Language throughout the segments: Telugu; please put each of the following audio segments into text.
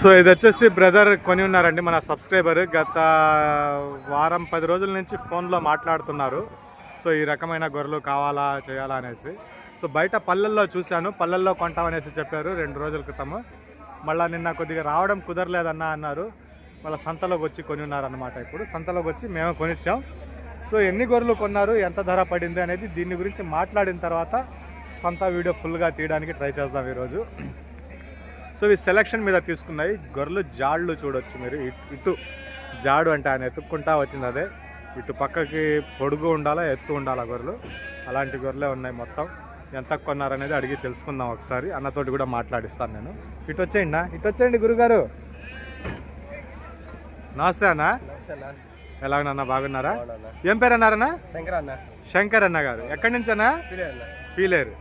సో ఇది వచ్చేసి బ్రదర్ కొని ఉన్నారండి మన సబ్స్క్రైబర్. గత వారం పది రోజుల నుంచి ఫోన్లో మాట్లాడుతున్నారు. సో ఈ రకమైన గొర్రెలు కావాలా చేయాలా అనేసి. సో బయట పల్లెల్లో చూశాను. పల్లెల్లో కొంటామనేసి చెప్పారు రెండు రోజుల క్రితము. మళ్ళీ నిన్న కొద్దిగా రావడం కుదరలేదన్నా అన్నారు. మళ్ళీ సంతలోకి వచ్చి కొని ఉన్నారన్నమాట ఇప్పుడు. సంతలోకి వచ్చి మేము కొనిచ్చాం. సో ఎన్ని గొర్రెలు కొన్నారు ఎంత ధర పడింది అనేది దీని గురించి మాట్లాడిన తర్వాత సంత వీడియో ఫుల్గా తీయడానికి ట్రై చేద్దాం ఈరోజు. సో ఇవి సెలక్షన్ మీద తీసుకున్నాయి గొర్రెలు జాళ్ళు చూడొచ్చు మీరు. ఇటు ఇటు జాడు అంటే ఆయన ఎత్తుక్కుంటా వచ్చింది అదే. ఇటు పక్కకి పొడుగు ఉండాలా ఎత్తు ఉండాలా గొర్రెలు? అలాంటి గొర్రెలే ఉన్నాయి మొత్తం. ఎంత కొన్నారనేది అడిగి తెలుసుకుందాం ఒకసారి. అన్నతోటి కూడా మాట్లాడిస్తాను నేను. ఇటు వచ్చేయండి నా ఇటు వచ్చేయండి గురుగారు. నమస్తే అన్న. ఎలాగనన్నా బాగున్నారా? ఏం పేరు అన్నారన్నా శంకర్ అన్న. శంకర్ అన్న గారు. ఎక్కడి నుంచి అన్న? పీలేరు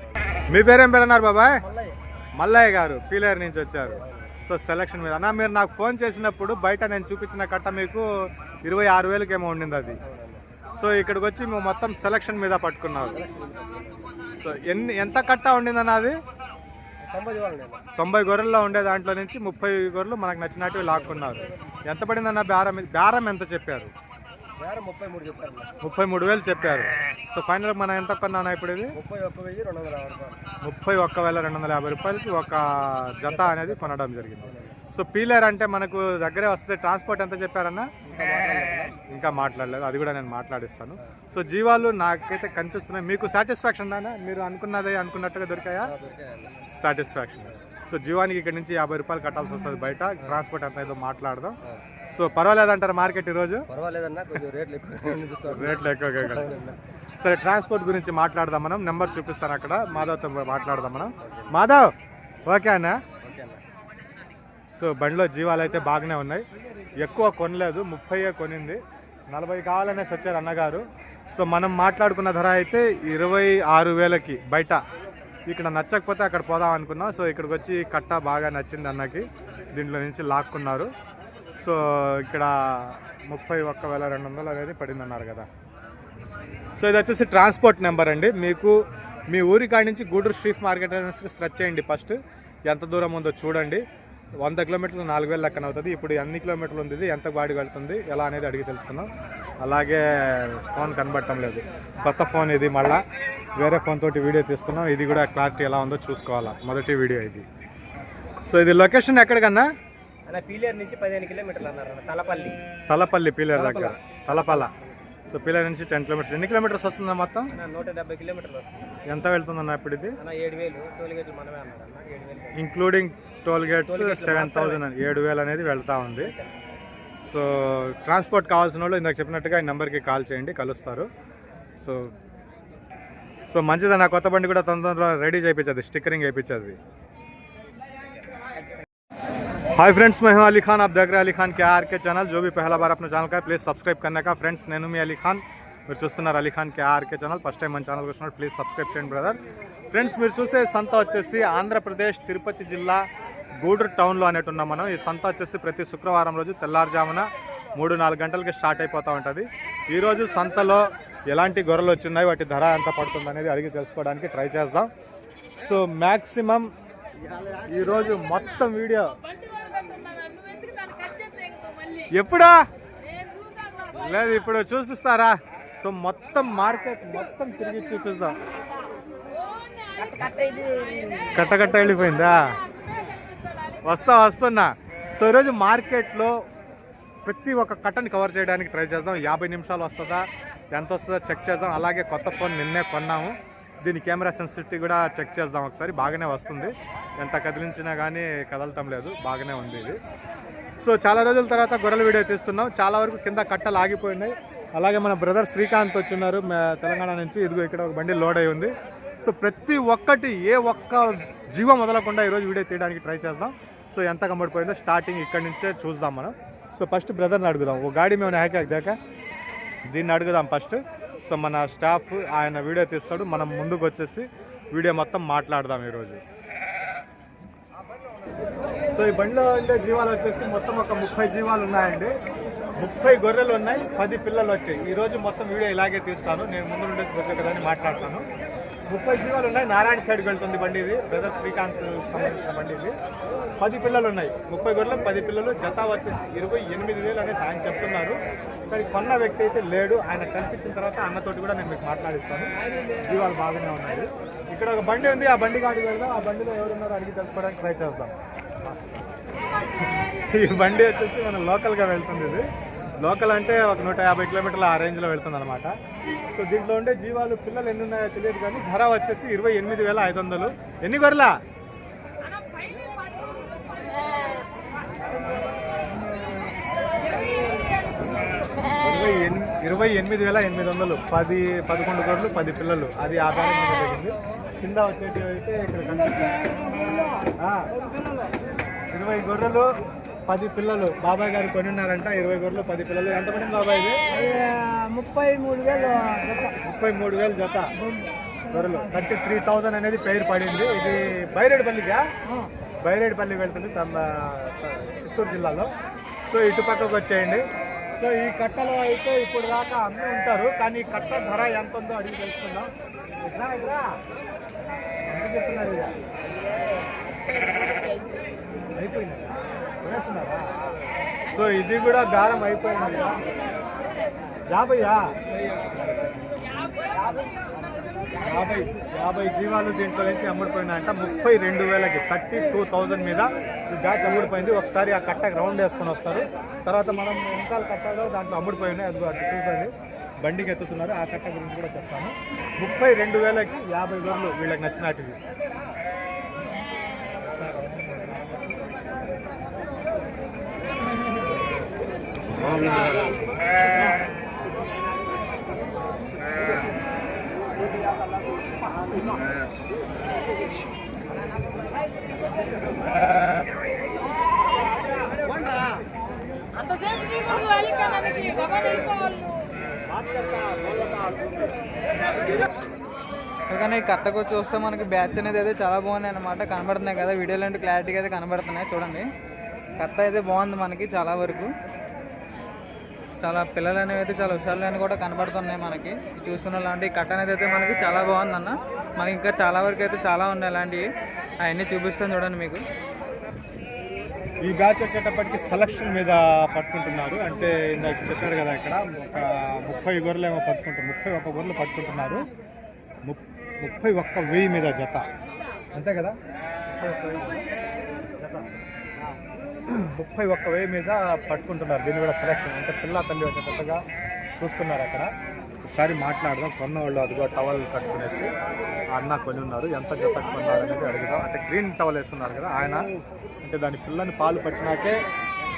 మీ పేరేం పేరు అన్నారు బాబాయ్ మల్లయ్య గారు పీలేరు నుంచి వచ్చారు. సో సెలక్షన్ మీద. అన్న మీరు నాకు ఫోన్ చేసినప్పుడు బయట నేను చూపించిన కట్ట మీకు ఇరవై ఆరు వేలకి ఏమో ఉండింది అది. సో ఇక్కడికి వచ్చి మేము మొత్తం సెలక్షన్ మీద పట్టుకున్నారు సో ఎన్ని ఎంత కట్ట ఉండిందన్న అది? తొంభై గొర్రెల్లో ఉండే దాంట్లో నుంచి ముప్పై గొర్రెలు మనకు నచ్చినట్టు లాక్కున్నారు. ఎంత పడిందన్న బేరం బేరం ఎంత చెప్పారు? ముప్పై మూడు వేలు చెప్పారు. సో ఫైనల్ మనం ఎంత కొన్నానా ఇప్పుడు ఇది? ముప్పై ఒక్క వేల రెండు వందల యాభై రూపాయలకి ఒక జత అనేది కొనడం జరిగింది. సో పీలర్ అంటే మనకు దగ్గరే వస్తే ట్రాన్స్పోర్ట్ ఎంత చెప్పారన్నా? ఇంకా మాట్లాడలేదు. అది కూడా నేను మాట్లాడిస్తాను. సో జీవాలు నాకైతే కనిపిస్తున్నాయి. మీకు సాటిస్ఫాక్షన్ దానా మీరు అనుకున్నదే అనుకున్నట్టుగా దొరికాయా? సాటిస్ఫాక్షన్. సో జీవానికి ఇక్కడ నుంచి యాభై రూపాయలు కట్టాల్సి వస్తుంది బయట. ట్రాన్స్పోర్ట్ ఎంత ఏదో మాట్లాడదాం. సో పర్వాలేదంటారు మార్కెట్ ఈరోజు? పర్వాలేదన్న కొంచెం రేట్లు ఎక్కువ అనిపిస్తుంది రేట్లు ఎక్కువగా కనిపిస్తుంది. సరే ట్రాన్స్పోర్ట్ గురించి మాట్లాడదాం మనం. నెంబర్ చూపిస్తాను అక్కడ. మాధవ్తో మాట్లాడదాం మనం. మాధవ్ ఓకే అన్న? ఓకే అన్న. సో బండిలో జీవాలు అయితే బాగానే ఉన్నాయి. ఎక్కువ కొనలేదు ముప్పై కొనింది. నలభై కావాలనేసి వచ్చారు అన్నగారు. సో మనం మాట్లాడుకున్న ధర అయితే ఇరవై ఆరు వేలకి బయట. ఇక్కడ నచ్చకపోతే అక్కడ పోదాం అనుకున్నాం. సో ఇక్కడికి వచ్చి కట్ట బాగా నచ్చింది అన్నకి. దీంట్లో నుంచి లాక్కున్నారు. సో ఇక్కడ ముప్పై ఒక్క వేల రెండు వందలు అనేది పడింది అన్నారు కదా. సో ఇది వచ్చేసి ట్రాన్స్పోర్ట్ నెంబర్ అండి. మీకు మీ ఊరి కాడి నుంచి గూడూరు స్ట్రీట్ మార్కెట్ అనేది స్ట్రెచ్ చేయండి ఫస్ట్ ఎంత దూరం ఉందో చూడండి. వంద కిలోమీటర్లు నాలుగు వేలు లెక్కన అవుతుంది. ఇప్పుడు ఎన్ని కిలోమీటర్లు ఉంది ఇది ఎంత బాడీ వెళ్తుంది ఎలా అనేది అడిగి తెలుసుకుందాం. అలాగే ఫోన్ కనబడటం లేదు. కొత్త ఫోన్ ఇది మళ్ళా. వేరే ఫోన్ తోటి వీడియో తీస్తున్నాం. ఇది కూడా క్లారిటీ ఎలా ఉందో చూసుకోవాలా. మొదటి వీడియో ఇది. సో ఇది లొకేషన్ ఎక్కడికన్నా? అన్న పీలేరు నుంచి పదిహేను కిలోమీటర్లు అన్నారు అన్న తలపల్లి. తలపల్లి పీలర్ దగ్గర. తలపల్ల సో పీలర్ నుంచి టెన్ కిలోమీటర్స్. ఎన్ని కిలోమీటర్స్ వస్తుందా మొత్తం? నూట డెబ్బై కిలోమీటర్లు వస్తుంది. ఎంత వెళ్తుందన్న ఇప్పుడు ఇది? ఏడు వేలు. టోల్ గేట్లు మనమే అన్నారు including toll gates seven thousand ఏడు వేలు అనేది వెళ్తా ఉంది. సో ట్రాన్స్పోర్ట్ కావాల్సిన వాళ్ళు ఇందాక చెప్పినట్టుగా ఈ నెంబర్కి కాల్ చేయండి కలుస్తారు. సో సో మంచిదన్న కొత్త బండి కూడా తొందరలో రెడీ చేయించదు స్టిక్కరింగ్ వేయించదు हाय फ्रेंड्स मैं हूं अली खान आप देख रहे हैं अली खान के आर के चैनल जो भी पहला बार अपने चैनल का है प्लीज़ सब्सक्राइब करने का फ्रेंड्स నేను మీ అలీ ఖాన్ మీరు చూస్తున్నారు అలీ ఖాన్ కే ఆర్కే ఛానల్ ఫస్ట్ టైం మన ఛానల్కి వచ్చినప్పుడు ప్లీజ్ సబ్స్క్రైబ్ చేయండి బ్రదర్ ఫ్రెండ్స్ మీరు చూసే సంత వచ్చేసి ఆంధ్రప్రదేశ్ తిరుపతి జిల్లా గూడూరు టౌన్లో అనేటు ఉన్నాం మనం ఈ సంత వచ్చేసి ప్రతి శుక్రవారం రోజు తెల్లారుజామున మూడు నాలుగు గంటలకి స్టార్ట్ అయిపోతూ ఉంటుంది ఈరోజు సంతలో ఎలాంటి గొర్రెలు వచ్చినాయి వాటి ధర ఎంత పడుతుంది అనేది అడిగి తెలుసుకోవడానికి ట్రై చేద్దాం సో మ్యాక్సిమం ఈరోజు మొత్తం వీడియో ఎప్పుడా? లేదు ఇప్పుడు చూపిస్తారా? సో మొత్తం మార్కెట్ మొత్తం తిరిగి చూపిస్తాం కట్టకట్ట వెళ్ళిపోయిందా? వస్తా వస్తున్నా. సో ఈరోజు మార్కెట్లో ప్రతి ఒక్క కట్టని కవర్ చేయడానికి ట్రై చేద్దాం. యాభై నిమిషాలు వస్తుందా? ఎంత వస్తుందో? చెక్ చేద్దాం. అలాగే కొత్త ఫోన్ నిన్నే కొన్నాము. దీని కెమెరా సెన్సిటివిటీ కూడా చెక్ చేద్దాం ఒకసారి. బాగానే వస్తుంది. ఎంత కదిలించినా కానీ కదలటం లేదు. బాగానే ఉంది ఇది. సో చాలా రోజుల తర్వాత గొర్రెల వీడియో తీస్తున్నాం. చాలా వరకు కింద కట్టలు ఆగిపోయినాయి. అలాగే మన బ్రదర్ శ్రీకాంత్ వచ్చిన్నారు తెలంగాణ నుంచి. ఇదిగో ఇక్కడ ఒక బండి లోడ్ అయి ఉంది. సో ప్రతి ఒక్కటి ఏ ఒక్క జీవం మొదలకుండా ఈరోజు వీడియో తీయడానికి ట్రై చేద్దాం. సో ఎంత కనబడిపోయిందో స్టార్టింగ్ ఇక్కడి నుంచే చూద్దాం మనం. సో ఫస్ట్ బ్రదర్ని అడుగుదాం. ఓ గాడి మేము హ్యాక్ దాకా. దీన్ని అడుగుదాం ఫస్ట్. సో మన స్టాఫ్ ఆయన వీడియో తీస్తాడు. మనం ముందుకు వచ్చేసి వీడియో మొత్తం మాట్లాడదాం ఈరోజు. సో ఈ బండిలో ఉండే జీవాలు వచ్చేసి మొత్తం ఒక ముప్పై జీవాలు ఉన్నాయండి. ముప్పై గొర్రెలు ఉన్నాయి పది పిల్లలు వచ్చాయి. ఈరోజు మొత్తం వీడియో ఇలాగే తీస్తాను. నేను ముందు నుండి వచ్చే కదా అని మాట్లాడతాను. ముప్పై జీవాలు ఉన్నాయి. నారాయణ వెళ్తుంది బండి ఇది. బ్రదర్ శ్రీకాంత్ సంబంధించిన బండి ఇది. పది పిల్లలు ఉన్నాయి. ముప్పై గొర్రెలు పది పిల్లలు. జత వచ్చేసి ఇరవై ఎనిమిది వేలు అనేసి ఆయన చెప్తున్నారు. కానీ కొన్న వ్యక్తి అయితే లేడు. ఆయన కనిపించిన తర్వాత అన్నతోటి కూడా నేను మీకు మాట్లాడిస్తాను. జీవాలు బాగానే ఉన్నాయి. ఇక్కడ ఒక బండి ఉంది. ఆ బండి కాడికి వెళ్దాం ఆ బండిలో ఎవరున్నారో అడిగి తెలుసుకోవడానికి ట్రై చేస్తాం ఈ బండి వచ్చేసి మనం లోకల్గా వెళ్తుంది ఇది. లోకల్ అంటే ఒక నూట యాభై కిలోమీటర్ల ఆ రేంజ్లో వెళ్తుంది అనమాట సో దీంట్లో ఉండే జీవాలు పిల్లలు ఎన్ని ఉన్నాయో తెలియదు కానీ ధర వచ్చేసి ఇరవై ఎనిమిది వేల ఐదు వందలు. ఎన్ని గొర్రెలా అన్న పైన ఇరవై ఎన్ ఇరవై ఎనిమిది వేల ఎనిమిది వందలు. పది పదకొండు గొర్రెలు పది పిల్లలు. అది ఆ బేరం మీద జరిగింది. కింద వచ్చేటి అయితే ఇక్కడ కనిపిస్తుంది ఇరవై గొర్రెలు పది పిల్లలు. బాబాయ్ గారు కొని ఉన్నారంట ఇరవై గొర్రెలు పది పిల్లలు. ఎంత పడింది బాబాయ్ ఇది? ముప్పై మూడు వేలు. ముప్పై మూడు వేలు జత గొర్రెలు. థర్టీ త్రీ థౌజండ్ అనేది పేరు పడింది. ఇది బైరేడుపల్లిగా బైరేడుపల్లి వెళ్తుంది తమ చిత్తూరు జిల్లాలో. సో ఇటు పక్కకు వచ్చేయండి. సో ఈ కట్టలో అయితే ఇప్పుడు దాకా అమ్మి ఉంటారు. కానీ ఈ కట్ట ధర ఎంత ఉందో అడిగి తెలుసుకుందాం. ఇట్లా ఇట్లా ఎంత చెప్తున్నారు ఇక? అయిపోయిందా. కొనేస్తున్నారా? సో ఇది కూడా గారం అయిపోయింది. యాభయ్యా యాభై యాభై జీవాలు దీంట్లో నుంచి అమ్ముడిపోయినాయంట. ముప్పై రెండు వేలకి థర్టీ టూ థౌజండ్ మీద ఈ బ్యాచ్ అమ్ముడిపోయింది. ఒకసారి ఆ కట్ట రౌండ్ వేసుకొని వస్తారు. తర్వాత మనం వెనకాల కట్టలో దాంట్లో అమ్ముడిపోయినాయి. అది అటు చూపండి బండికి ఎత్తుతున్నారు. ఆ కట్ట గురించి కూడా చెప్తాను. ముప్పై రెండు వేలకి యాభై గొర్రెలు వీళ్ళకి నచ్చినటివి అంతసేపు నీకు అలికా మనకి వెళ్ళిపోవాలి కానీ ఈ కట్టకు చూస్తే మనకి బ్యాచ్ అనేది అయితే చాలా బాగున్నాయి అనమాట కనబడుతున్నాయి కదా వీడియోలు అంటే క్లారిటీగా అయితే కనబడుతున్నాయి. చూడండి. కట్ట అయితే బాగుంది మనకి చాలా వరకు. చాలా పిల్లలు అనేవి అయితే చాలా హుషారులు అని కూడా కనబడుతున్నాయి మనకి. చూస్తున్న లాంటి కట్ట అనేది అయితే మనకి చాలా బాగుంది అన్న మనకి ఇంకా చాలా వరకు అయితే చాలా ఉన్నాయి అలాంటివి అవన్నీ చూపిస్తాను చూడండి మీకు. ఈ బ్యాచ్ వచ్చేటప్పటికి సెలక్షన్ మీద పట్టుకుంటున్నారు. అంటే ఇందాక చెప్పారు కదా ఇక్కడ ఒక ముప్పై గొర్రెలు ఏమో పట్టుకుంటారు ముప్పై ఒక్క గొర్రెలు పట్టుకుంటున్నారు. ముప్పై ఒక్క వెయ్యి మీద జత. అంతే కదా ముప్పై ఒక్క వెయ్యి జత. ముప్పై ఒక్క వెయ్యి మీద పట్టుకుంటున్నారు. దీన్ని కూడా సెలెక్షన్ అంటే పిల్ల తల్లి వచ్చేటట్టుగా చూస్తున్నారు అక్కడ. ఒకసారి మాట్లాడదాం. కొన్న వాళ్ళు అదిగో టవల్ కట్టుకునేసి అన్న కొని ఉన్నారు ఎంత జత కొన్నారు అనేది అడుగుదాం. అంటే గ్రీన్ టవల్ వేస్తున్నారు కదా ఆయన. అంటే దాని పిల్లని పాలు పట్టినాకే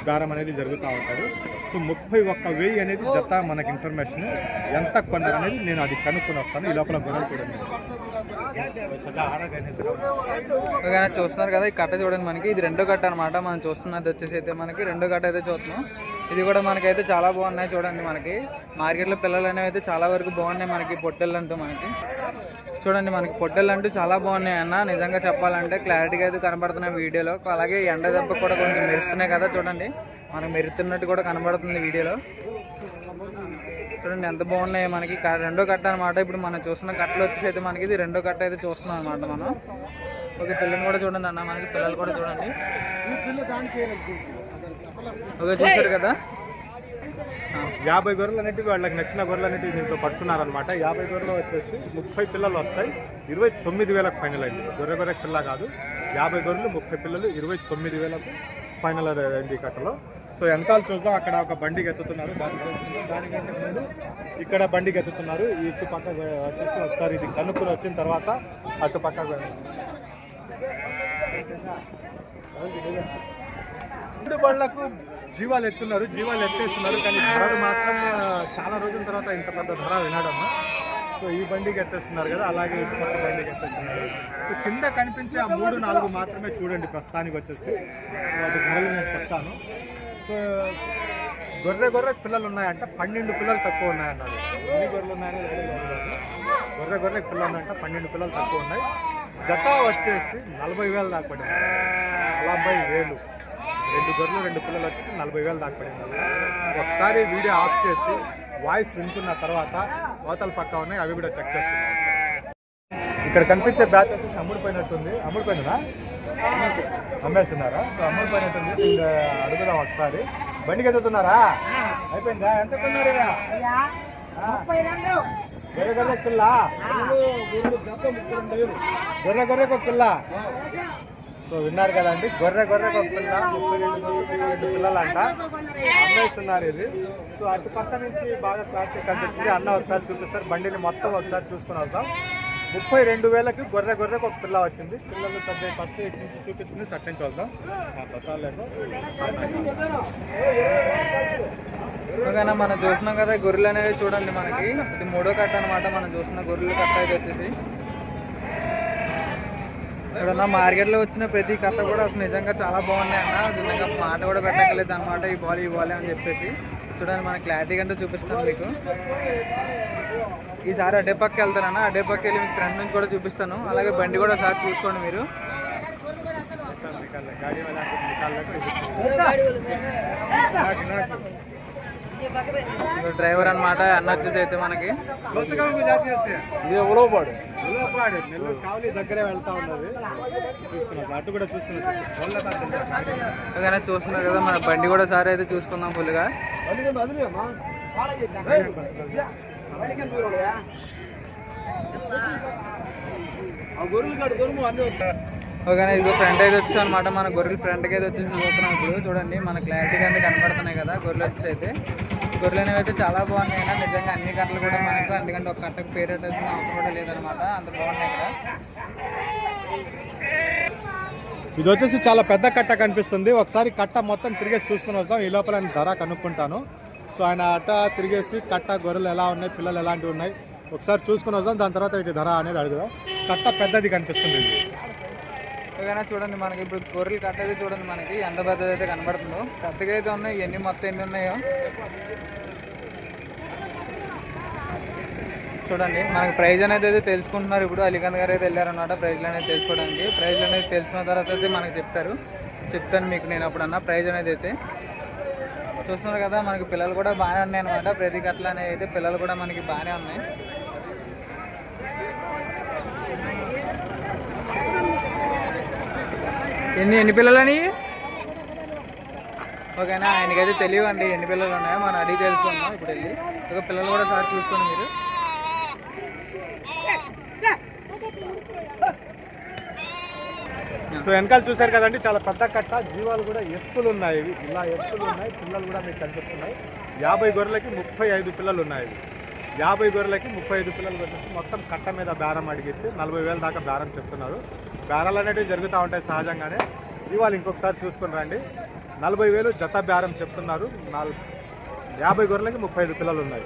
గారం అనేది జరుగుతూ ఉంటుంది. సో ముప్పై ఒక్క వెయ్యి అనేది జత మనకి ఇన్ఫర్మేషన్ ఎంత కొన్నారనేది నేను అది కనుక్కొని వస్తాను. ఈ లోపల గొడవలు చూడండి. చూస్తున్నారు కదా ఈ కట్ట చూడండి మనకి. ఇది రెండో కట్ట అనమాట మనం చూస్తున్నది వచ్చేసి అయితే మనకి రెండో కట్ట అయితే చూస్తున్నాం. ఇది కూడా మనకైతే చాలా బాగున్నాయి చూడండి మనకి. మార్కెట్లో పిల్లలు అనేవి అయితే చాలా వరకు బాగున్నాయి మనకి పొట్టెళ్ళు అంటూ మనకి. చూడండి మనకి పొట్టెళ్ళు అంటూ చాలా బాగున్నాయి అన్న. నిజంగా చెప్పాలంటే క్లారిటీగా అయితే కనబడుతున్నాయి వీడియోలో. అలాగే ఎండ దెబ్బ కూడా కొంచెం మెరుస్తున్నాయి కదా చూడండి. మనకు మెరుతున్నట్టు కూడా కనబడుతుంది వీడియోలో. చూడండి ఎంత బాగున్నాయి మనకి. రెండో కట్ట అనమాట ఇప్పుడు మనం చూస్తున్న కట్టలు వచ్చేసి అయితే మనకి ఇది రెండో కట్ట అయితే చూస్తున్నాం అనమాట మనం. ఓకే పిల్లలు కూడా చూడండి అన్న మనకి పిల్లలు కూడా చూడండి. ఓకే చూసారు కదా? యాభై గొర్రెలు అనేటివి వాళ్ళకి నచ్చిన గొర్రెలు అనేటివి దీంట్లో పట్టుకున్నారనమాట యాభై గొర్రెలు వచ్చేసి ముప్పై పిల్లలు వస్తాయి. ఇరవై తొమ్మిది వేలకు ఫైనల్ అయింది. గొర్రె గొర్రె పిల్ల కాదు. యాభై గొర్రెలు ముప్పై పిల్లలు ఇరవై తొమ్మిది వేలకు ఫైనల్ అయింది ఈ కట్టలో. సో వెనకాల చూద్దాం అక్కడ ఒక బండి గెత్తుతున్నారు. దానికంటే ముందు ఇక్కడ బండి గెత్తుతున్నారు. ఈ ఇటు పక్క ఒకసారి ఇది కనుక్కులు వచ్చిన తర్వాత అటు పక్క రెండు బండ్లకు జీవాలు ఎత్తున్నారు. జీవాలు ఎత్తేస్తున్నారు కానీ ధరలు మాత్రం చాలా రోజుల తర్వాత ఇంత పెద్ద ధర వినడము సో ఈ బండికి ఎత్తేస్తున్నారు కదా అలాగే ఇటు పక్క బండికి ఎత్తేస్తున్నారు. సో కింద కనిపించే ఆ మూడు నాలుగు మాత్రమే చూడండి ప్రస్తుతానికి వచ్చేసి. వాటి ధరలు నేను చెప్తాను. గొర్రె గొర్రె పిల్లలు ఉన్నాయంట పన్నెండు పిల్లలు తక్కువ ఉన్నాయన్నారు. ఎన్ని గొర్రెలు ఉన్నాయని గొర్రె గొర్రె పిల్లలు ఉన్నాయంట పన్నెండు పిల్లలు తక్కువ ఉన్నాయి. జత వచ్చేసి నలభై వేలు దాకా పడింది. నలభై వేలు. రెండు గొర్రెలు రెండు పిల్లలు వచ్చేసి నలభై వేలు దాకా పడింది. ఒకసారి వీడియో ఆఫ్ చేసి వాయిస్ వింటున్న తర్వాత కోతలు పక్క ఉన్నాయి అవి కూడా చెక్ చేస్తున్నాం. ఇక్కడ కనిపించే బ్యాచ్ వచ్చేసి అమ్ముడిపోయినట్టుంది. అమ్ముడిపోయినదా అమ్మేస్తున్నారా? సో ఇంకా అడుగుదాం ఒకసారి. బండికి ఎదుగుతున్నారా అయిపోయిందా? ఎంత కొన్నారు గొర్రె గొర్రె పిల్ల. గొర్రె గొర్రెకు ఒక పిల్ల. సో విన్నారు కదండి. గొర్రె గొర్రెకు ఒక పిల్ల. ముప్పై రెండు రెండు పిల్లలంట. అమ్మేస్తున్నారు ఇది. సో అటు పక్క నుంచి బాగా క్లారిటీ కనిపిస్తుంది. అన్న ఒకసారి చూపిస్తారు. బండిని మొత్తం ఒకసారి చూసుకుని వద్దాం. ముప్పై రెండు వేలకి గొర్రె గొర్రెకు ఒక పిల్ల వచ్చింది. పిల్లలు పెద్ద ఫస్ట్ ఇటు నుంచి చూపించుకుని సట్ వద్దాం మనం చూసినాం కదా గొర్రెలు అనేవి చూడండి మనకి. ఇది మూడో కట్ట అనమాట మనం చూసిన గొర్రెల కట్ట అయితే వచ్చేసి. ఇక్కడ మార్కెట్లో వచ్చిన ప్రతి కట్ట కూడా అసలు నిజంగా చాలా బాగున్నాయి అన్న. నిజంగా మాట కూడా పెట్టకలేదు అనమాట ఈ బాల్ ఇవ్వాలి అని చెప్పేసి. చూడండి మన క్లారిటీ కంటే చూపిస్తాను మీకు. ఈసారి అడ్డే పక్క వెళ్తానన్న. అడ్డే పక్క వెళ్ళి మీకు ఫ్రంట్ నుంచి కూడా చూపిస్తాను. అలాగే బండి కూడా ఒకసారి చూసుకోండి మీరు. డ్రైవర్ అన్నమాట అన్న వచ్చేసి అయితే మనకి. లోసగాంకు జాతి చేస్తే ఇది ఉలవపాడు ఉలవపాడు నెల్లూరు కావలి దగ్గరే వెళ్తా ఉన్నది చూసుకున్నాం అటు కూడా చూసుకున్నాం ఓకేనా చూస్తున్నారు కదా మన బండి కూడా సారి అయితే చూసుకుందాం ఫుల్గా. ఓకేనా ఇదిగో ఫ్రంట్ అయితే వచ్చాం అనమాట మన గొర్రెలు ఫ్రంట్కి అయితే వచ్చేసి చూస్తున్నాం ఇప్పుడు చూడండి మన క్లారిటీగా అయితే కనపడుతున్నాయి కదా గొర్రెలు వచ్చేసి. అయితే గొర్రెలు అనేవి అయితే చాలా బాగున్నాయి అయినా నిజంగా అన్ని కట్టలు కూడా మనకు ఎందుకంటే ఒక కట్టకు పేరు పెట్టాల్సిన అవసరం కూడా లేదనమాట అంత బాగున్నాయి కదా. ఇది వచ్చేసి చాలా పెద్ద కట్ట కనిపిస్తుంది. ఒకసారి కట్ట మొత్తం తిరిగేసి చూసుకుని వస్తాం ఈ లోపల నేను ధర కనుక్కుంటాను. సో ఆయన అట్ట తిరిగేసి కట్ట గొర్రెలు ఎలా ఉన్నాయి పిల్లలు ఎలాంటివి ఉన్నాయి? ఒకసారి చూసుకుని వద్దాం దాని తర్వాత వీటి ధర అనేది అడుగుదాం. కట్ట పెద్దది కనిపిస్తుంది. ఇది చూడండి మనకి ఇప్పుడు గొర్రెలు కట్ట అయితే చూడండి మనకి ఎంత పెద్దది అయితే కనబడుతుందో. పెద్దగా అయితే ఉన్నాయి ఎన్ని మొత్తం ఎన్ని ఉన్నాయో. చూడండి మనకి ప్రైజ్ అనేది అయితే తెలుసుకుంటున్నారు. ఇప్పుడు అలీఖాన్ గారు అయితే వెళ్ళారన్నమాట ప్రైజ్లు అనేది తెలుసుకోవడానికి. ప్రైజ్లు అనేది తెలుసుకున్న తర్వాత అయితే మనకి చెప్తారు. చెప్తాను మీకు నేను అప్పుడన్నా. ప్రైజ్ అనేది అయితే చూస్తున్నారు కదా మనకి పిల్లలు కూడా బాగానే ఉన్నాయి అనమాట ప్రతి గట్ల అనేవి అయితే పిల్లలు కూడా మనకి బాగానే ఉన్నాయి. ఎన్ని ఎన్ని పిల్లలని ఓకేనా ఆయనకైతే తెలియవండి ఎన్ని పిల్లలు ఉన్నాయో మనం అడిగి తెలుసుకుందాం. ఇప్పుడు వెళ్ళి ఒక పిల్లలు కూడా సార్ చూసుకోండి మీరు. సో వెనకాల చూశారు కదండి చాలా పెద్ద కట్ట. జీవాలు కూడా ఎత్తులు ఉన్నాయి ఇవి. ఇలా ఎత్తులు ఉన్నాయి పిల్లలు కూడా మీకు కనిపిస్తున్నాయి. యాభై గొర్రెలకి ముప్పై ఐదు పిల్లలు ఉన్నాయి ఇవి. యాభై గొర్రెలకి ముప్పై ఐదు పిల్లలు వచ్చేసి మొత్తం కట్ట మీద బేరం అడిగితే నలభై వేల దాకా బేరం చెప్తున్నారు. బేరాలు అనేవి జరుగుతూ ఉంటాయి సహజంగానే. ఇవాళ ఇంకొకసారి చూసుకుని రండి. నలభై వేలు జత బేరం చెప్తున్నారు. నాలుగు యాభై గొర్రెలకి ముప్పై ఐదు పిల్లలు ఉన్నాయి.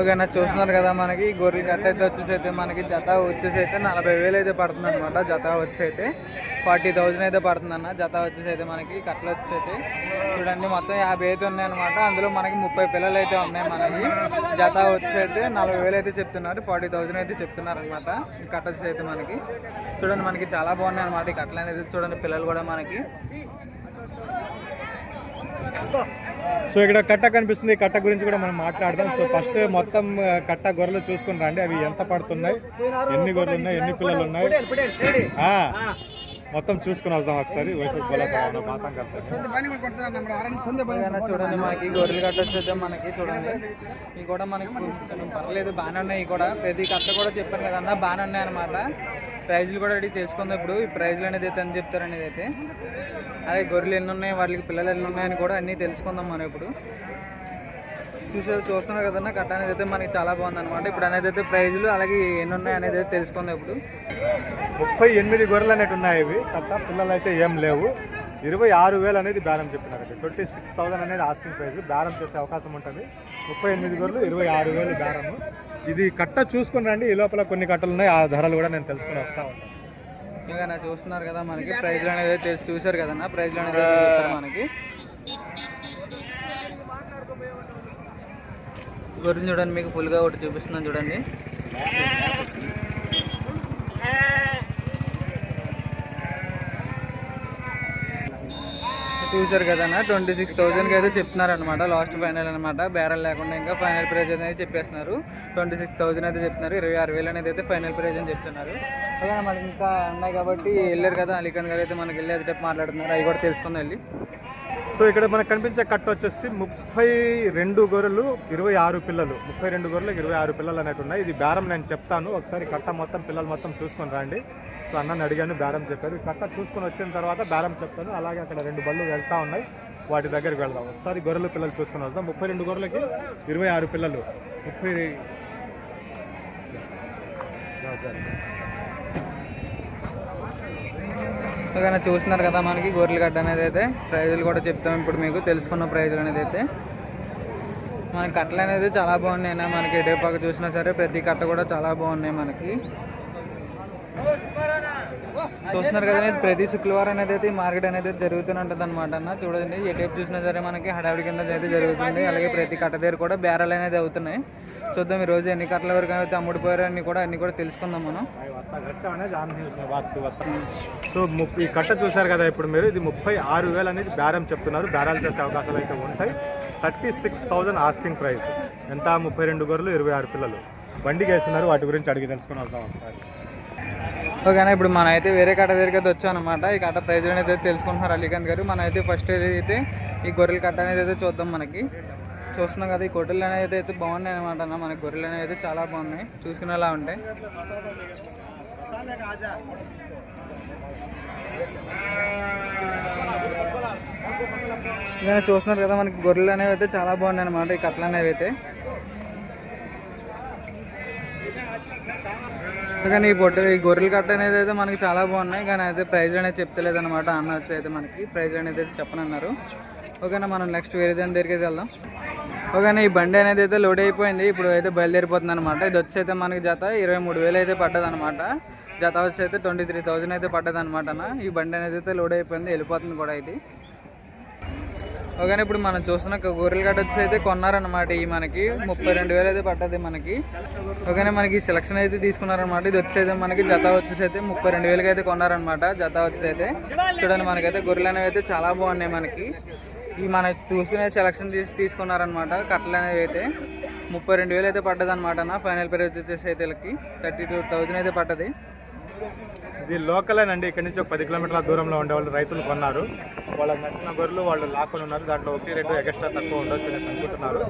ఓకేనా చూస్తున్నారు కదా మనకి గొర్రె కట్ట అయితే వచ్చేసి అయితే మనకి జత వచ్చేసి అయితే నలభై వేలు అయితే పడుతుంది అనమాట జత వచ్చేసి అయితే ఫార్టీ థౌజండ్ అయితే పడుతుంది అన్న జత వచ్చేసి అయితే మనకి కట్టలు వచ్చేసి అయితే చూడండి మొత్తం యాభై అయితే ఉన్నాయన్నమాట. అందులో మనకి ముప్పై పిల్లలు అయితే ఉన్నాయి మనకి. జత వచ్చేసి అయితే నలభై వేలు అయితే చెప్తున్నారు. ఫార్టీ థౌజండ్ అయితే చెప్తున్నారు అనమాట ఈ కట్ట వచ్చేసి అయితే మనకి. చూడండి మనకి చాలా బాగున్నాయి అనమాట ఈ కట్టలు అనేది. చూడండి పిల్లలు కూడా మనకి. సో ఇక్కడ కట్ట కనిపిస్తుంది. ఈ కట్ట గురించి కూడా మనం మాట్లాడదాం. సో ఫస్ట్ మొత్తం కట్ట గొర్రెలు చూసుకుని రండి. అవి ఎంత పడుతున్నాయి? ఎన్ని గొర్రెలు ఉన్నాయి? ఎన్ని పిల్లలు ఉన్నాయి? ఆ, మొత్తం చూసుకుని వద్దాం ఒకసారి. చూడండి మనకి గొర్రెలు కట్ట వచ్చేస్తే మనకి చూడండి. ఇవి కూడా మనకి పర్లేదు బాగానే ఉన్నాయి ఇవి కూడా. ప్రతి కట్ట కూడా చెప్పాను కదన్నా బాగానే ఉన్నాయి అనమాట ప్రైజ్లు కూడా అడిగి తెలుసుకుందాం ఇప్పుడు ఈ ప్రైజ్లు అనేది అయితే అని చెప్తారు అనేది అయితే అదే గొర్రెలు ఎన్ని ఉన్నాయి వాటికి పిల్లలు ఎన్ని ఉన్నాయని కూడా అన్నీ తెలుసుకుందాం మనం ఇప్పుడు. చూసే చూస్తున్నారు కదన్నా కట్ట అనేది అయితే మనకి చాలా బాగుంది అనమాట ఇప్పుడు అనేది అయితే ప్రైజ్లు అలాగే ఎన్ని ఉన్నాయి అనేది అయితే తెలుసుకుందాం ఇప్పుడు. ముప్పై ఎనిమిది గొర్రెలు అనేవి ఉన్నాయి ఇవి. కట్ట పిల్లలు అయితే ఏం లేవు. ఇరవై ఆరు వేలు అనేది బేరం చెప్పినారు ట్వంటీ సిక్స్ థౌసండ్ అనేది ఆస్కింగ్ ప్రైస్ బేరం చేసే అవకాశం ఉంటుంది. ముప్పై ఎనిమిది గొర్రెలు ఇరవై ఆరు వేలు బేరము ఇది కట్ట చూసుకుని రండి. ఈ లోపల కొన్ని కట్టలు ఉన్నాయి. ఆ ధరలు కూడా నేను తెలుసుకుని వస్తా ఉంటాను. ఇంకా నా చూస్తున్నారు కదా మనకి ప్రైజ్లు అనేది తెలిసి చూసారు కదన్నా ప్రైజ్లు అనేది మనకి. గొర్రెలు చూడండి మీకు ఫుల్గా ఒకటి చూపిస్తున్నాను చూడండి. చూసారు కదా ట్వంటీ సిక్స్ థౌసండ్కి అయితే చెప్తున్నారు అనమాట లాస్ట్ ఫైనల్ అనమాట బేరం లేకుండా ఇంకా ఫైనల్ ప్రైజ్ అనేది చెప్పేస్తున్నారు. ట్వంటీ సిక్స్ థౌసండ్ అయితే చెప్తున్నారు. ఇరవై ఆరు వేలు అనేది అయితే ఫైనల్ ప్రైజ్ అని చెప్తున్నారు. అదే మనకి ఇంకా ఉన్నాయి కాబట్టి వెళ్ళారు కదా అలీఖాన్ గారు అయితే మనకి వెళ్ళి అది మాట్లాడుతున్నారు. అవి కూడా తెలుసుకుందాం వెళ్ళి. సో ఇక్కడ మనకు కనిపించే కట్ట వచ్చేసి ముప్పై రెండు గొర్రెలు ఇరవై ఆరు పిల్లలు. ముప్పై రెండు గొర్రెలకు ఇరవై ఆరు పిల్లలు అనేవి ఉన్నాయి. ఇది బేరం నేను చెప్తాను. ఒకసారి కట్ట మొత్తం పిల్లలు మొత్తం చూసుకొని రండి. సో అన్నని అడిగాను బేరం చెప్పారు. కట్ట చూసుకొని వచ్చిన తర్వాత బేరం చెప్తాను. అలాగే అక్కడ రెండు బళ్ళు వెళ్తా ఉన్నాయి. వాటి దగ్గరికి వెళ్దాం. ఒకసారి గొర్రెలు పిల్లలు చూసుకొని వద్దాం. ముప్పై రెండు గొర్రెలకి ఇరవై ఆరు పిల్లలు. ముప్పై ఓకేనా చూస్తున్నారు కదా మనకి గొర్రెల గడ్డ అనేది అయితే ప్రైజులు కూడా చెప్తాం ఇప్పుడు మీకు తెలుసుకున్న ప్రైజులు అనేది అయితే. మనకి కట్టలు అనేది చాలా బాగున్నాయి మనకి ఎటు పక్క చూసినా సరే ప్రతి కట్ట కూడా చాలా బాగున్నాయి మనకి. చూస్తున్నారు కదా ప్రతి శుక్రవారం అనేది అయితే ఈ మార్కెట్ అనేది జరుగుతూనే ఉంటుంది అనమాట అన్న. చూడండి ఏ టైప్ చూసినా సరే మనకి హడావిడి కింద అయితే జరుగుతుంది. అలాగే ప్రతి కట్ట దగ్గర కూడా బేరాలు అనేది అవుతున్నాయి. చూద్దాం ఈ రోజు ఎన్ని కట్టల వరకు అయితే అమ్ముడిపోయారు అన్ని కూడా అన్ని కూడా తెలుసుకుందాం మనం. సో ముప్పై ఈ కట్ట చూశారు కదా ఇప్పుడు మీరు ఇది ముప్పై ఆరు వేలు అనేది బేరం చెప్తున్నారు. బేరాలు చేసే అవకాశాలు అయితే ఉంటాయి. Thirty six thousand asking price. ఎంత? ముప్పై రెండు గొర్రెలు ఇరవై ఆరు పిల్లలు. బండికి వేస్తున్నారు వాటి గురించి అడిగి తెలుసుకుని వద్దాం ఒకసారి. ఓకేనా ఇప్పుడు మనం అయితే వేరే కట్ట దగ్గరికి అయితే వచ్చాం అనమాట ఈ కట్ట ప్రైజ్ అనేది తెలుసుకుంటున్నారు అలీఖాన్ గారు. మనం అయితే ఫస్ట్ అయితే ఈ గొర్రెల కట్ట అనేది అయితే చూద్దాం మనకి. చూస్తున్నాం కదా ఈ గొర్రెలు అనేది అయితే బాగున్నాయి అనమాట అన్న. మనకి గొర్రెలు అనేవి అయితే చాలా బాగున్నాయి. చూసుకునేలా ఉంటాయి నేను చూస్తున్నారు కదా మనకి గొర్రెలు అనేవి అయితే చాలా బాగున్నాయి అనమాట ఈ కట్టలు అనేవి అయితే. కానీ ఈ బొడ్డు ఈ గొర్రెలు కట్ట అనేది అయితే మనకి చాలా బాగున్నాయి. కానీ అయితే ప్రైజ్ అనేది చెప్తలేదు అనమాట అన్న వచ్చి అయితే మనకి. ప్రైజ్ అనేది అయితే చెప్పనన్నారు. ఓకేనా మనం నెక్స్ట్ వేరే దాని దగ్గరికి వెళ్దాం. ఓకేనా ఈ బండి అనేది అయితే లోడ్ అయిపోయింది. ఇప్పుడు అయితే బయలుదేరిపోతుంది అనమాట ఇది వచ్చి అయితే మనకి జత ఇరవై మూడు వేలు అయితే పడ్డది అనమాట జత వచ్చి అయితే ట్వంటీ త్రీ థౌజండ్ అయితే పడ్డది అనమాట ఈ బండి అనేది అయితే లోడ్ అయిపోయింది. వెళ్ళిపోతుంది కూడా ఇది. ఓకేనా ఇప్పుడు మనం చూస్తున్న గొర్రెలు గడ్డ వచ్చి అయితే కొన్నారనమాట ఈ మనకి ముప్పై రెండు వేలు అయితే పట్టది మనకి. ఓకేనా మనకి సెలక్షన్ అయితే తీసుకున్నారనమాట ఇది వచ్చేది మనకి జత వచ్చేసి అయితే ముప్పై రెండు వేలకి అయితే కొన్నారనమాట జత వచ్చేసి అయితే చూడండి మనకైతే గొర్రెలు అనేవి అయితే చాలా బాగున్నాయి మనకి. ఈ మన చూస్తూనే సెలక్షన్ తీసి తీసుకున్నారనమాట కట్టలు అనేవి అయితే ముప్పై రెండు వేలు అయితే పడ్డది అనమాట ఫైనల్ ప్రైస్ వచ్చేసి అయితే వీళ్ళకి. థర్టీ టూ థౌజండ్ అయితే పడ్డది. ఇది లోకలేనండి. ఇక్కడ నుంచి ఒక పది కిలోమీటర్ల దూరంలో ఉండే వాళ్ళు రైతులు కొన్నారు. వాళ్ళకి నచ్చిన గొర్రెలు వాళ్ళు లాక్కొని ఉన్నారు. దాంట్లో ఒకటి రెండు ఎక్స్ట్రా తక్కువ ఉండొచ్చు అని అనుకుంటున్నారు.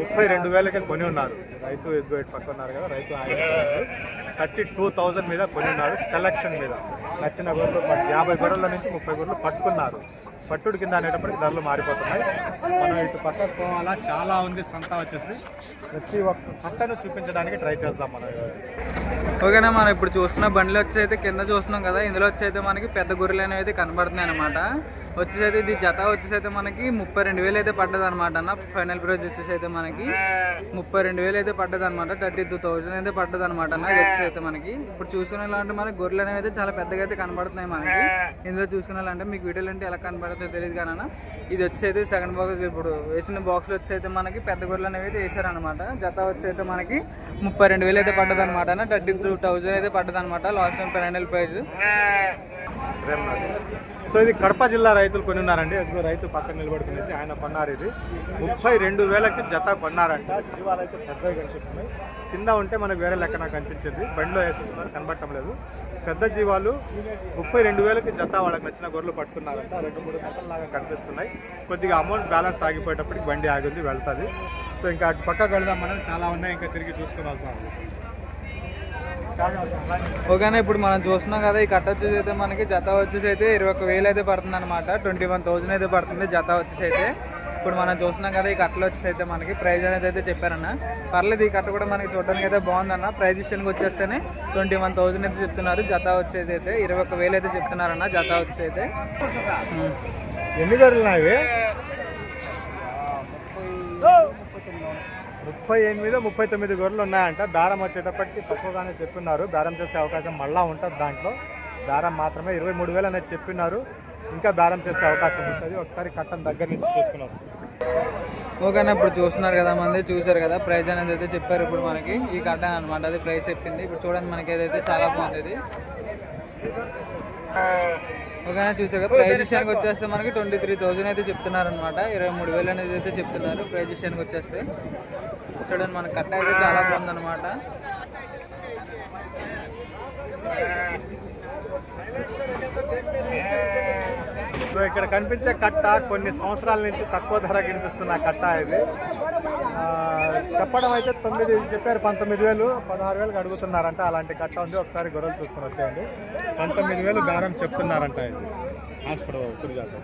ముప్పై రెండు వేలకే కొని ఉన్నారు. రైతు ఎద్దు పక్క ఉన్నారు కదా రైతు థర్టీ టూ థౌజండ్ మీద కొని ఉన్నారు సెలక్షన్ మీద. నచ్చిన గొర్రెలు యాభై గొర్రెల నుంచి ముప్పై గొర్రెలు పట్టుకున్నారు. పట్టుడు కింద అనేటప్పటికి ధరలు మారిపోతున్నాయి. మనం ఇటు పక్కకు పోవాలా? చాలా ఉంది సంత వచ్చేసి. ప్రతి ఒక్క పట్టను చూపించడానికి ట్రై చేద్దాం మనం ఓకేనా మనం ఇప్పుడు చూస్తున్న బండ్లు వచ్చి అయితే కింద చూస్తున్నాం కదా. ఇందులో వచ్చి అయితే మనకి పెద్ద గొర్రెలు అనేవి అయితే కనబడుతున్నాయి అనమాట వచ్చేసి అయితే ఇది జత వచ్చేసి అయితే మనకి ముప్పై రెండు వేలు అయితే పడ్డది అనమాట అన్న. ఫైనల్ ప్రైజ్ వచ్చేసి అయితే మనకి ముప్పై రెండు వేలు అయితే పడ్డది అనమాట థర్టీ టూ థౌసండ్ అయితే పడ్డది అనమాట అన్న వచ్చేసైతే మనకి. ఇప్పుడు చూసుకునేలాంటి మనకి గొర్రెలు అనేవి అయితే చాలా పెద్దగా అయితే కనబడుతున్నాయి మనకి. ఇందులో చూసుకునేలాంటే మీకు వీడియోలు అంటే ఎలా కనబడుతుందో తెలియదు కానీ అన్న. ఇది వచ్చేసైతే సెకండ్ బాక్స్ ఇప్పుడు వేసిన బాక్స్లో వచ్చేసైతే మనకి పెద్ద గొర్రెలు అనేవి అయితే వేసారనమాట జత వచ్చి అయితే మనకి ముప్పై రెండు వేలు అయితే పడ్డది అనమాట థర్టీ టూ థౌసండ్ అయితే పడ్డది అనమాట last time final price so ఇది కడప జిల్లా రైతులు కొని ఉన్నారండి రైతు పక్కన నిలబడుకునేసి ఆయన కొన్నారు ఇది. ముప్పై రెండు వేలకి జత కొన్నారంట. జీవాలు అయితే పెద్దవి కనిపిస్తున్నాయి కింద ఉంటే మనకు వేరే లెక్క నాకు అనిపించింది. బండిలో వేసేస్తున్నారు కనబడటం లేదు. పెద్ద జీవాలు ముప్పై రెండు వేలకి జత వాళ్ళకి నచ్చిన గొర్రెలు పట్టుకున్నారంట. రెండు మూడు గంటల లాగా కనిపిస్తున్నాయి. కొద్దిగా అమౌంట్ బ్యాలెన్స్ ఆగిపోయేటప్పటికి బండి ఆగింది వెళ్తుంది. సో ఇంకా అటు పక్కకు వెళ్దాం మనం. చాలా ఉన్నాయి ఇంకా తిరిగి చూసుకుని వస్తాం ఓకేనా ఇప్పుడు మనం చూస్తున్నాం కదా ఈ కట్ట వచ్చేసి అయితే మనకి జత వచ్చేసి అయితే ఇరవై ఒక వేలు అయితే పడుతుంది అనమాట ట్వంటీ వన్ థౌసండ్ అయితే పడుతుంది జత వచ్చేసి అయితే. ఇప్పుడు మనం చూస్తున్నాం కదా ఈ కట్టలు వచ్చేసి అయితే మనకి ప్రైజ్ అనేది అయితే చెప్పారన్న. పర్లేదు ఈ కట్ట కూడా మనకి చూడడానికి అయితే బాగుందన్న. ప్రైజ్ విషయానికి వచ్చేస్తేనే ట్వంటీ వన్ థౌసండ్ అయితే చెప్తున్నారు. జత వచ్చేసి అయితే ఇరవై ఒక వేలు అయితే చెప్తున్నారన్న జత వచ్చేసి అయితే. ఎన్ని గొర్రెలు ఉన్నాయి? ముప్పై ఎనిమిది ముప్పై తొమ్మిది గొర్రెలు ఉన్నాయంట. బేరం వచ్చేటప్పటికి తక్కువగానే చెప్పున్నారు. బేరం చేసే అవకాశం మళ్ళా ఉంటుంది దాంట్లో. బేరం మాత్రమే ఇరవై మూడు వేలు అనేది చెప్పినారు ఇంకా బేరం చేసే అవకాశం ఉంటుంది. ఒకసారి కట్టం దగ్గర నుంచి చూసుకుని వస్తాం. ఓకేనా ఇప్పుడు చూస్తున్నారు కదా మంది చూసారు కదా? ప్రైజ్ అనేది అయితే చెప్పారు ఇప్పుడు మనకి. ఈ కట్ట అనమాట అది ప్రైస్ చెప్పింది. ఇప్పుడు చూడండి మనకి ఏదైతే చాలా బాగుంది ఓకేనా చూసారు కదా ప్రైజ్ విషయానికి వచ్చేస్తే మనకి ట్వంటీ త్రీ థౌజండ్ అయితే చెప్తున్నారు అనమాట ఇరవై మూడు వేలు అనేది అయితే చెప్తున్నారు ప్రైజ్ విషయానికి వచ్చేస్తే. చూడండి మన కట్ట అయితే చాలా బాగుందన్నమాట. సో ఇక్కడ కనిపించే కట్ట కొన్ని సంవత్సరాల నుంచి తక్కువ ధర కనిపిస్తున్న కట్ట ఇది. ఆ, చెప్పడం అయితే తొమ్మిది చెప్పారు పంతొమ్మిది వేలు పదహారు వేలకు అడుగుతున్నారంట. అలాంటి కట్ట ఉంది. ఒకసారి గొర్రెలు చూసుకొని వచ్చేయండి. పంతొమ్మిది వేలు బేరం చెప్తున్నారంట ఇది. హాస్పిటల్ ఉత్తరు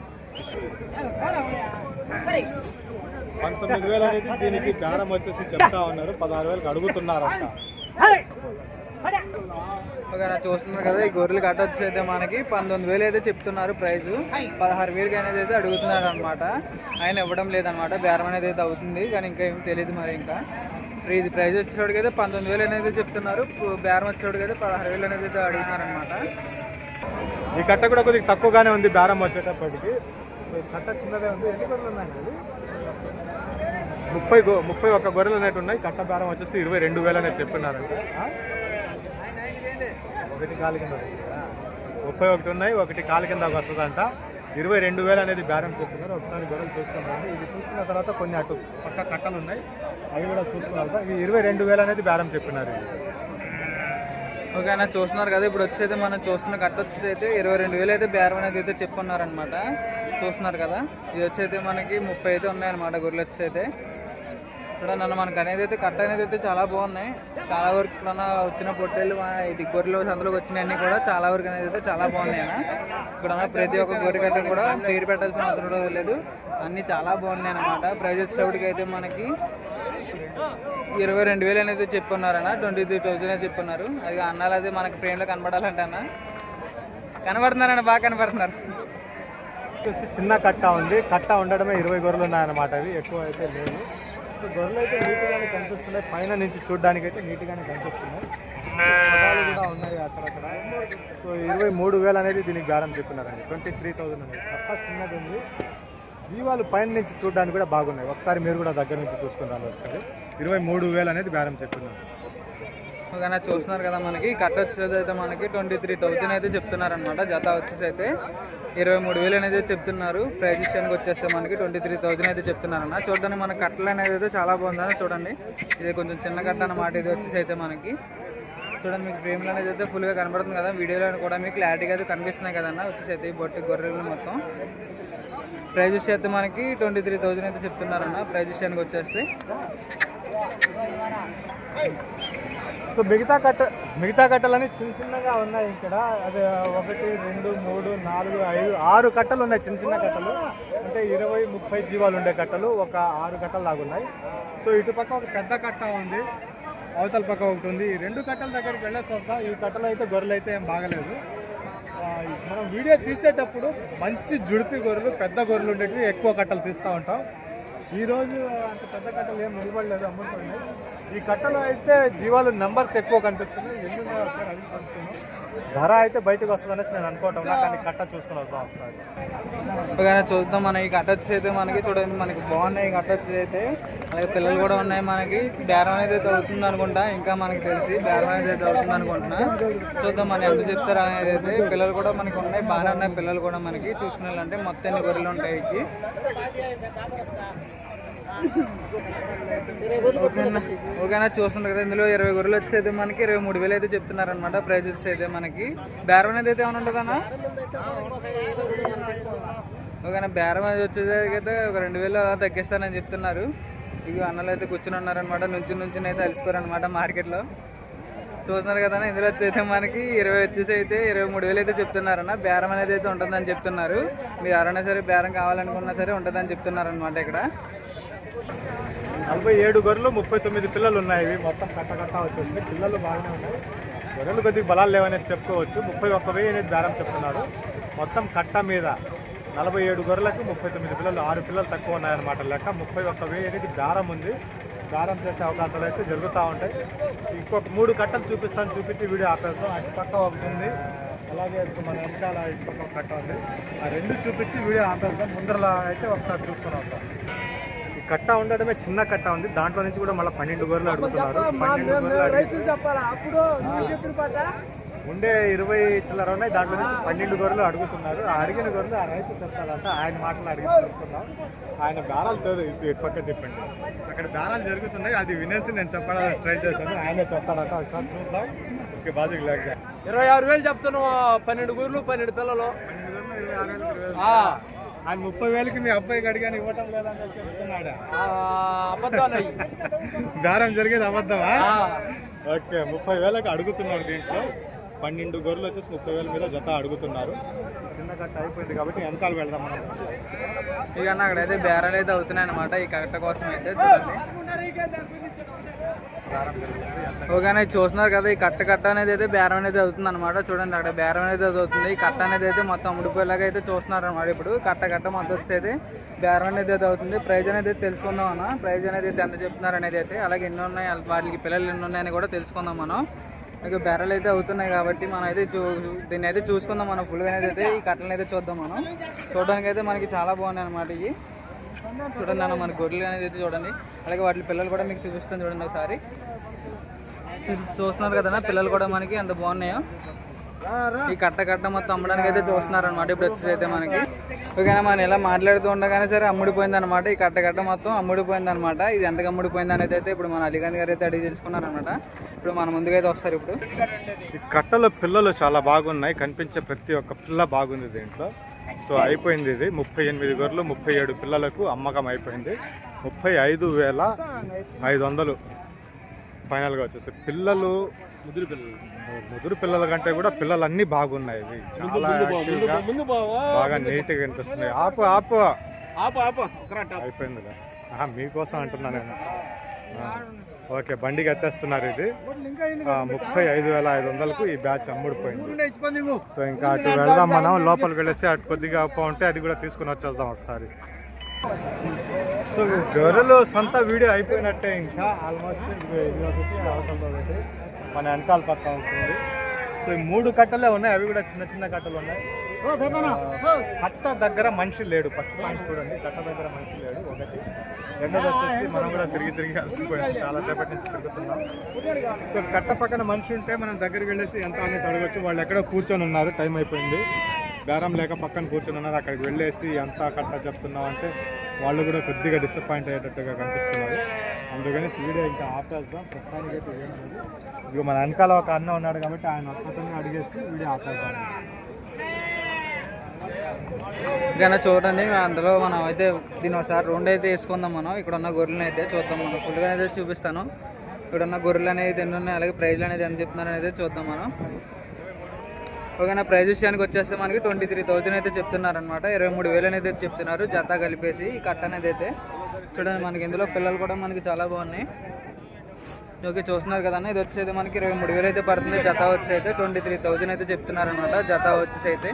పంతొమ్మిది వేలు అనేది దీనికి బేరం వచ్చేసి చెప్తా ఉన్నారు. పదహారు వేలకు అడుగుతున్నారంట. చూస్తున్నారు కదా ఈ గొర్రెలు కట్ట అయితే మనకి పంతొమ్మిది వేలు అయితే చెప్తున్నారు ప్రైస్ పదహారు వేలకి అనేది అయితే అడుగుతున్నారు అనమాట ఆయన ఇవ్వడం లేదనమాట బేరం అనేది అయితే అవుతుంది కానీ ఇంకా ఏమి తెలియదు మరి ఇంకా. ఇది ప్రైజ్ వచ్చేటోడికి అయితే పంతొమ్మిది వేలు అనేది చెప్తున్నారు బేరం వచ్చేటోడికి అయితే పదహారు వేలు అనేది అయితే అడుగుతున్నారు అనమాట ఈ కట్ట కూడా కొద్దిగా తక్కువగానే ఉంది బేరం వచ్చేటప్పటికి. కట్ట చిన్నదే ఉంది ఎన్ని గొర్రెలు ఉన్నాయండి ముప్పై గొ ముప్పై ఒక్క గొర్రెలు అనేవి ఉన్నాయి కట్ట బేరం వచ్చేసి ఇరవై రెండు వేలు అనేది చెప్తున్నారంట. ఒకటి కాలు కింద ముప్పై ఒకటి ఉన్నాయి ఒకటి కాలు కింద వస్తుందంట. ఇరవై రెండు వేలు అనేది బేరం చెప్తున్నారు ఒకసారి గొర్రెలు చూసుకున్నాము ఇది చూసుకున్న తర్వాత కొన్ని అటు పక్క కట్టలు ఉన్నాయి. అవి కూడా చూసుకున్నారు ఇవి ఇరవై రెండు వేలు అనేది బేరం చెప్పినారు ఓకే ఓకేనా చూస్తున్నారు కదా. ఇప్పుడు వచ్చేది మనం చూస్తున్న కట్ట వచ్చేసి అయితే ఇరవై రెండు వేలు అయితే బేరం అనేది అయితే చెప్పున్నారనమాట చూస్తున్నారు కదా. ఇది వచ్చేది మనకి ముప్పై అయితే ఉన్నాయన్నమాట గొర్రెలు వచ్చి అయితే ఇక్కడ నన్ను మనకు అనేది అయితే కట్ట అనేది అయితే చాలా బాగున్నాయి. చాలా వరకు ఇక్కడ వచ్చిన పొట్టేళ్ళు ఇది గొర్రెలు సందులోకి వచ్చినవన్నీ కూడా చాలా వరకు అనేది అయితే చాలా బాగున్నాయి అన్న. ఇక్కడ ప్రతి ఒక్క గొర్రె కట్ట కూడా పేరు పెట్టాల్సిన అవసరం కూడా లేదు. అన్నీ చాలా బాగున్నాయి అన్నమాట. ప్రైజ్ వచ్చేటప్పటికి అయితే మనకి ఇరవై రెండు వేలు అనేది చెప్పున్నారన్న ట్వంటీ త్రీ థౌజండ్ అని చెప్పున్నారు. అది అన్నాలు అది మనకి ఫ్రేమ్లో కనబడాలంట అన్న. కనబడుతున్నారన్న బాగా కనబడుతున్నారు. చిన్న కట్ట ఉంది. కట్ట ఉండడమే ఇరవై గొర్రెలు ఉన్నాయన్నమాట అవి. ఎక్కువ అయితే లేదు గొర్రెలు అయితే నీట్గానే కనిపిస్తున్నాయి. పైన నుంచి చూడడానికి అయితే నీట్గానే కనిపిస్తున్నాయి. కూడా ఉన్నాయి అక్కడక్కడ. సో ఇరవై మూడు వేలు అనేది దీనికి బేరం చెప్పినారండి ట్వంటీ త్రీ థౌసండ్ అనేది. కట్ట చిన్నది ఉంది. జీవాలు పైన నుంచి చూడడానికి కూడా బాగున్నాయి. ఒకసారి మీరు కూడా దగ్గర నుంచి చూసుకున్నారు ఒకసారి. ఇరవై మూడు వేలు అనేది బేరం చెప్తున్నారు. ఓకేనా చూస్తున్నారు కదా మనకి కట్ట వచ్చేది అయితే మనకి ట్వంటీ త్రీ థౌసండ్ అయితే చెప్తున్నారనమాట జత వచ్చేసి అయితే ఇరవై మూడు వేలు అనేది చెప్తున్నారు. ప్రైజ్ విషయానికి వచ్చేస్తే మనకి ట్వంటీ త్రీ థౌజండ్ అయితే చెప్తున్నారన్న. చూడడానికి మన కట్టలు అనేది అయితే చాలా బాగుందని చూడండి. ఇది కొంచెం చిన్న కట్ట అన్నమాట. ఇది వచ్చేసి అయితే మనకి చూడండి మీకు ఫ్రేమ్లు అనేది అయితే ఫుల్గా కనబడుతుంది కదా. వీడియోలో కూడా మీకు క్లారిటీగా అయితే కనిపిస్తున్నాయి కదన్న. వచ్చేసి అయితే ఈ బొట్టి గొర్రెలు మొత్తం. ప్రైజ్ విషయం అయితే మనకి ట్వంటీ త్రీ థౌజండ్ అయితే చెప్తున్నారన్న. ప్రైజ్ విషయానికి వచ్చేస్తే. సో మిగతా కట్ట మిగతా కట్టలన్నీ చిన్న చిన్నగా ఉన్నాయి ఇక్కడ. అది ఒకటి రెండు మూడు నాలుగు ఐదు ఆరు కట్టలు ఉన్నాయి చిన్న చిన్న కట్టలు. అంటే ఇరవై ముప్పై జీవాలు ఉండే కట్టలు. ఒక ఆరు కట్టలు లాగా ఉన్నాయి. సో ఇటు పక్క ఒక పెద్ద కట్ట ఉంది. అవతల పక్క ఒకటి ఉంది. ఈ రెండు కట్టల దగ్గరికి వెళ్ళేసి వస్తాం. ఈ కట్టలు అయితే గొర్రెలు అయితే ఏం బాగలేదు. మనం వీడియో తీసేటప్పుడు మంచి జుడిపి గొర్రెలు పెద్ద గొర్రెలు ఉండేటివి ఎక్కువ కట్టలు తీస్తూ ఉంటాం. ఈరోజు అంత పెద్ద కట్టలు ఏం నిలబడలేదు అమ్ముతుంది ఈ కట్టలో అయితే జీవాలు నెంబర్స్ ఎక్కువ కనిపిస్తున్నాయి. ధర అయితే బయటకు వస్తుందనేసి నేను అనుకోవటం కానీ కట్ట చూసుకుని వస్తాం ఒకసారి. చూద్దాం మన ఈ కట్ట అయితే మనకి చూడండి మనకి బాగున్నాయి కట్ట అయితే. అలాగే పిల్లలు కూడా ఉన్నాయి మనకి. బేరం అనేది అయితే అవుతుంది అనుకుంటా ఇంకా మనకి తెలిసి బేరం అనేది అయితే అవుతుంది అనుకుంటున్నా. చూద్దాం మనం ఎంత చెప్తారు అనేది అయితే. పిల్లలు కూడా మనకి ఉన్నాయి బాగానే ఉన్నాయి పిల్లలు కూడా మనకి. చూసుకున్నారంటే మొత్తం ఎన్ని గొర్రెలు ఉంటాయి ఓకేనా? చూస్తున్నారు కదా ఇందులో ఇరవై గొర్రెలు వచ్చేది మనకి ఇరవై మూడు వేలు అయితే చెప్తున్నారు అనమాట ప్రైజ్ వచ్చేది అయితే మనకి. బేరం అనేది అయితే ఏమైనా ఉంటుందన్నా? ఓకేనా? బేరం అది వచ్చేసరికి అయితే ఒక రెండు వేలు తగ్గిస్తానని చెప్తున్నారు. ఇవి అన్నలు అయితే కూర్చుని ఉన్నారనమాట నుంచి నుంచి అయితే అలసిపోరనమాట అనమాట మార్కెట్లో. చూస్తున్నారు కదా ఇందులో వచ్చి మనకి ఇరవై వచ్చేసి అయితే ఇరవై మూడు వేలు అయితే చెప్తున్నారన్న. బేరం అనేది అయితే ఉంటుందని చెప్తున్నారు. మీరు ఎవరైనా సరే బేరం కావాలనుకున్నా సరే ఉంటుందని చెప్తున్నారు అనమాట ఇక్కడ. నలభై ఏడు గొర్రెలు ముప్పై తొమ్మిది పిల్లలు ఉన్నాయి ఇవి మొత్తం కట్ట కట్ట పిల్లలు బాగానే ఉన్నాయి. గొర్రెలు కొద్దిగా బలాలు లేవనేసి చెప్పుకోవచ్చు. ముప్పై ఒక్క వెయ్యి అనేది దారం చెప్తున్నారు మొత్తం కట్ట మీద నలభై ఏడు గొర్రెలకు ముప్పై తొమ్మిది పిల్లలు ఆరు పిల్లలు తక్కువ ఉన్నాయన్నమాట లెక్క. ముప్పై ఒక్క వెయ్యి అనేది దారం ఉంది. దారం చేసే అవకాశాలు అయితే జరుగుతూ ఉంటాయి. ఇంకొక మూడు కట్టలు చూపిస్తాను. చూపించి వీడియో ఆపేస్తాం. అటు పక్క ఒకటి ఉంది. అలాగే మన వెనకాల ఇటు పక్క ఒక కట్ట ఉంది. ఆ రెండు చూపించి వీడియో ఆపేస్తాం. ముందరలా అయితే ఒకసారి చూసుకుని వస్తాం. కట్ట ఉండడమే చిన్న కట్ట ఉంది. దాంట్లో నుంచి కూడా మళ్ళీ పన్నెండు గొర్రెలు అడుగుతున్నారు. పన్నెండు గొర్రెలు ఉండే ఇరవై చిల్లర ఉన్నాయి. దాంట్లో నుంచి పన్నెండు గొర్రెలు అడుగుతున్నారు. అడిగిన గొర్రెలు ఆ రైతు చెప్తారంట ఆయన మాటలు అడిగి తెలుసుకుందాం. ఆయన బేరాలు చదువు పక్క తిప్పండి. అక్కడ బేరాలు జరుగుతున్నాయి. అది వినేసి నేను చెప్పడానికి ట్రై చేశాను. ఆయనే చెప్తాడంట ఒకసారి చూద్దాం. ఇసుక బాజుకి లేక. ఇరవై ఆరు వేలు చెప్తున్నావు పన్నెండు గూర్లు పన్నెండు పిల్లలు. ఆయన ముప్పై వేలకి మీ అబ్బాయికి అడిగాను ఇవ్వటం లేదని చెప్తున్నాడా? అయ్యి. బేరం జరిగేది అబద్ధమా? ఓకే ముప్పై వేలకు అడుగుతున్నారు దీంట్లో. పన్నెండు గొర్రెలు వచ్చేసి ముప్పై వేల మీద జత అడుగుతున్నారు. చిన్న కట్ట అయిపోయింది కాబట్టి వెనకాల వెళ్దాం మనం. ఇక అక్కడైతే బేరాలు అయితే అవుతున్నాయి అనమాట ఈ కట్ట కోసం అయితే చూడండి. ఓకేనా చూస్తున్నారు కదా ఈ కట్ట కట్ట అనేది అయితే బేరం అనేది అవుతుంది అనమాట చూడండి అక్కడ బేరం అనేది అవుతుంది. ఈ కట్ట అనేది అయితే మొత్తం అమ్ముడిపోయేలాగా అయితే చూస్తున్నారు అనమాట ఇప్పుడు. కట్ట కట్ట మొత్తం వచ్చేది. బేరం అనేది అయితే అవుతుంది. ప్రైజ్ అనేది తెలుసుకుందాం అన్న. ప్రైజ్ అనేది అయితే ఎంత చెప్తున్నారు అనేది అయితే అలాగే ఎన్ని ఉన్నాయి వాళ్ళకి పిల్లలు ఎన్ని ఉన్నాయని కూడా తెలుసుకుందాం మనం. ఇక బెరలు అయితే అవుతున్నాయి కాబట్టి మనం అయితే చూ దీన్ని అయితే చూసుకుందాం మనం. ఫుల్గా అనేది అయితే ఈ కట్టలను అయితే చూద్దాం మనం. చూడడానికి అయితే మనకి చాలా బాగున్నాయి అనమాట ఇవి. చూడండి అన్న మన గొర్రెలు అనేది అయితే చూడండి. అలాగే వాటి పిల్లలు కూడా మీకు చూపిస్తాను చూడండి ఒకసారి. చూస్తున్నారు కదా పిల్లలు కూడా మనకి ఎంత బాగున్నాయో. ఈ కట్ట కట్ట మొత్తం అమ్మడానికి అయితే చూస్తున్నారు అనమాట ఇప్పుడు వచ్చేసి అయితే మనకి. ఓకేనా మనం ఇలా మాట్లాడుతూ ఉండగానే సరే అమ్ముడిపోయింది అనమాట ఈ కట్ట కట్ట మొత్తం అమ్ముడిపోయింది అనమాట ఇది ఎంతకు అమ్ముడిపోయింది అనేది అయితే ఇప్పుడు మన అలీగాంధ్ గారు అయితే అడిగి తెలుసుకున్నారనమాట ఇప్పుడు మన ముందుగా అయితే వస్తారు ఇప్పుడు. ఈ కట్టలో పిల్లలు చాలా బాగున్నాయి. కనిపించే ప్రతి ఒక్క పిల్ల బాగుంది దీంట్లో. సో అయిపోయింది ఇది. ముప్పై ఎనిమిది గొర్రెలు ముప్పై ఏడు పిల్లలకు అమ్మకం అయిపోయింది. ముప్పై ఐదు వేల ఐదు వందలు ఫైనల్గా వచ్చేసి. పిల్లలు ముదురు పిల్లలు. ముదురు పిల్లల కంటే కూడా పిల్లలన్నీ బాగున్నాయి. ఇవి బాగా నీట్గా కనిపిస్తున్నాయి. ఆపు ఆపు. ఆపు ఆపు. అయిపోయిందిలే. ఆహా, మీకోసం అంటున్నా నేను. ఓకే బండికి ఎత్తేస్తున్నారు ఇది. ముప్పై ఐదు వేల ఐదు వందలకు ఈ బ్యాచ్ అమ్ముడిపోయింది. సో ఇంకా అటు వెళ్దాం మనం లోపలికి వెళ్ళేసి అటు కొద్దిగా అప్ప ఉంటే అది కూడా తీసుకుని వచ్చేద్దాం ఒకసారి. సో గొర్రెలు సొంత వీడియో అయిపోయినట్టే ఇంకా. ఆల్మోస్ట్ ఇది మన వెనకాల పక్క ఉంటుంది. సో ఈ మూడు కట్టలే ఉన్నాయి అవి కూడా చిన్న చిన్న కట్టలు ఉన్నాయి. కట్ట దగ్గర మనిషి లేడు. ఫస్ట్ చూడండి కట్ట దగ్గర మనిషి లేడు ఒకటి. రెండోది వచ్చేసి మనం కూడా తిరిగి తిరిగి అలసిపోయాం. చాలా సేపటి నుంచి తిరుగుతున్నాం. కట్ట పక్కన మనిషి ఉంటే మనం దగ్గరికి వెళ్ళేసి ఎంత అనేసి అడగచ్చు. వాళ్ళు ఎక్కడో కూర్చొని ఉన్నారు. టైం అయిపోయింది. బేరం లేక పక్కన కూర్చొని ఉన్నారు. అక్కడికి వెళ్ళేసి ఎంత కట్ట చెప్తున్నాం అంటే వాళ్ళు కూడా కొద్దిగా డిసప్పాయింట్ అయ్యేటట్టుగా కనిపిస్తున్నారు. అందుకని వీడియో ఇంకా ఆపేద్దాం ప్రస్తుతానికి అయితే ఇక మన వెనకాల ఒక అన్న ఉన్నాడు కాబట్టి ఆయన ఒక్కతోనే అడిగేసి వీడియో ఆపేద్దాం ఇక చూడండి అందులో మనం అయితే దీని ఒకసారి రెండు అయితే వేసుకుందాం మనం. ఇక్కడ ఉన్న గొర్రెలను అయితే చూద్దాం మనం. ఫుల్గా అయితే చూపిస్తాను. ఇక్కడ ఉన్న గొర్రెలు అనేది ఎన్ని ఉన్నాయి అలాగే ప్రైజ్లు అనేది ఎంత చెప్తున్నారు అనేది చూద్దాం మనం. ఓకేనా ప్రైజ్ విషయానికి వచ్చేస్తే మనకి ట్వంటీ త్రీ థౌజండ్ అయితే చెప్తున్నారు అనమాట ఇరవై మూడు వేలు అనేది చెప్తున్నారు జత కలిపేసి ఈ కట్ట అనేది అయితే. చూడండి మనకి ఇందులో పిల్లలు కూడా మనకి చాలా బాగున్నాయి. ఓకే చూస్తున్నారు కదన్నా ఇది వచ్చేది మనకి ఇరవై మూడు వేలు అయితే పడుతుంది. జత వచ్చి అయితే ట్వంటీ త్రీ థౌజండ్ అయితే చెప్తున్నారు అనమాట జత వచ్చేసి అయితే.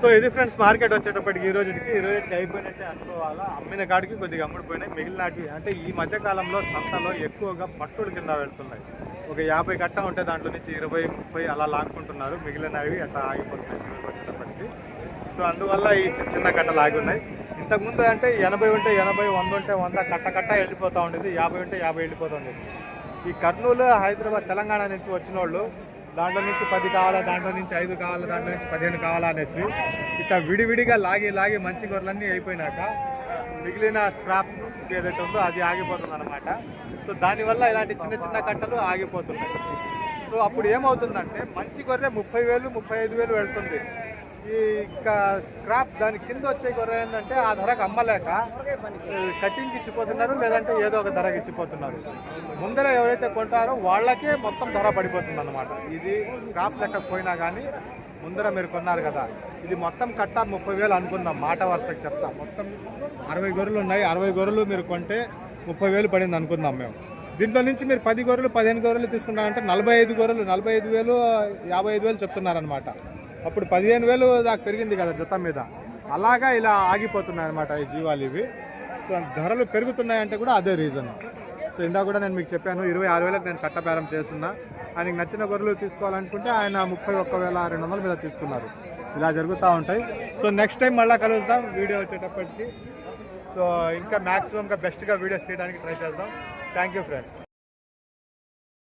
సో ఇది ఫ్రెండ్స్ మార్కెట్ వచ్చేటప్పటికి ఈ రోజుకి ఈ రోజుకి అయిపోయినట్టే అనుకోవాలా? అమ్మిన కాడికి కొద్దిగా అమ్ముడిపోయినాయి మిగిలినవి అంటే ఈ మధ్య కాలంలో సంతలో ఎక్కువగా పట్టుడు కింద వెళ్తున్నాయి. ఒక యాభై కట్ట ఉంటే దాంట్లో నుంచి ఇరవై ముప్పై అలా లాక్కుంటున్నారు. మిగిలినవి అట్లా ఆగిపోతున్నాయి చివరికి వచ్చేటప్పటికి. సో అందువల్ల ఈ చిన్న చిన్న కట్టలు ఆగి ఉన్నాయి. ఇంతకుముందు అంటే ఎనభై ఉంటే ఎనభై వంద ఉంటే వంద కట్ట కట్ట వెళ్ళిపోతూ ఉండేది. యాభై ఉంటే యాభై వెళ్ళిపోతూ ఉండేది. ఈ కర్నూలు హైదరాబాద్ తెలంగాణ నుంచి వచ్చిన వాళ్ళు దాంట్లో నుంచి పది కావాలా దాంట్లో నుంచి ఐదు కావాలా దాంట్లో నుంచి పదిహేను కావాలా అనేసి ఇట్లా విడివిడిగా లాగి లాగి మంచి గొర్రెలన్నీ అయిపోయినాక మిగిలిన స్క్రాప్ ఏదైతే ఉందో అది ఆగిపోతుంది అనమాట సో దానివల్ల ఇలాంటి చిన్న చిన్న కట్టలు ఆగిపోతున్నాయి. సో అప్పుడు ఏమవుతుందంటే మంచి గొర్రె ముప్పై వేలు ముప్పై ఐదు వేలు వెళ్తుంది ఈ స్క్రాప్ దాని కింద వచ్చే గొర్రె ఏంటంటే ఆ ధరకు అమ్మలేక కటింగ్కి ఇచ్చిపోతున్నారు లేదంటే ఏదో ఒక ధరకు ఇచ్చిపోతున్నారు. ముందర ఎవరైతే కొంటారో వాళ్ళకే మొత్తం ధర పడిపోతుంది అనమాట ఇది స్క్రాప్ లెక్క పోయినా కానీ ముందర మీరు కొన్నారు కదా. ఇది మొత్తం కట్ట ముప్పై వేలు అనుకుందాం మాట వరుసకు చెప్తా. మొత్తం అరవై గొర్రెలు ఉన్నాయి అరవై గొర్రెలు మీరు కొంటే ముప్పై వేలు పడింది అనుకుందాం మేము. దీంట్లో నుంచి మీరు పది గొర్రెలు పదిహేను గొర్రెలు తీసుకున్నారంటే నలభై ఐదు గొర్రెలు నలభై ఐదు వేలు యాభై ఐదు వేలు చెప్తున్నారనమాట అప్పుడు పదిహేను వేలు దాకా పెరిగింది కదా జత మీద. అలాగా ఇలా ఆగిపోతున్నాయి అనమాట ఈ జీవాలు ఇవి. సో ధరలు పెరుగుతున్నాయంటే కూడా అదే రీజన్ సో ఇందా కూడా నేను మీకు చెప్పాను ఇరవై ఆరు వేలకు నేను కట్టబేరం చేస్తున్నా. ఆయనకి నచ్చిన గొర్రెలు తీసుకోవాలనుకుంటే ఆయన ముప్పై ఒక్క వేల రెండు వందల మీద తీసుకున్నారు. ఇలా జరుగుతూ ఉంటాయి. సో నెక్స్ట్ టైం మళ్ళీ కలుద్దాం వీడియో వచ్చేటప్పటికి. సో ఇంకా మ్యాక్సిమంగా బెస్ట్గా వీడియోస్ తీయడానికి ట్రై చేద్దాం. Thank you friends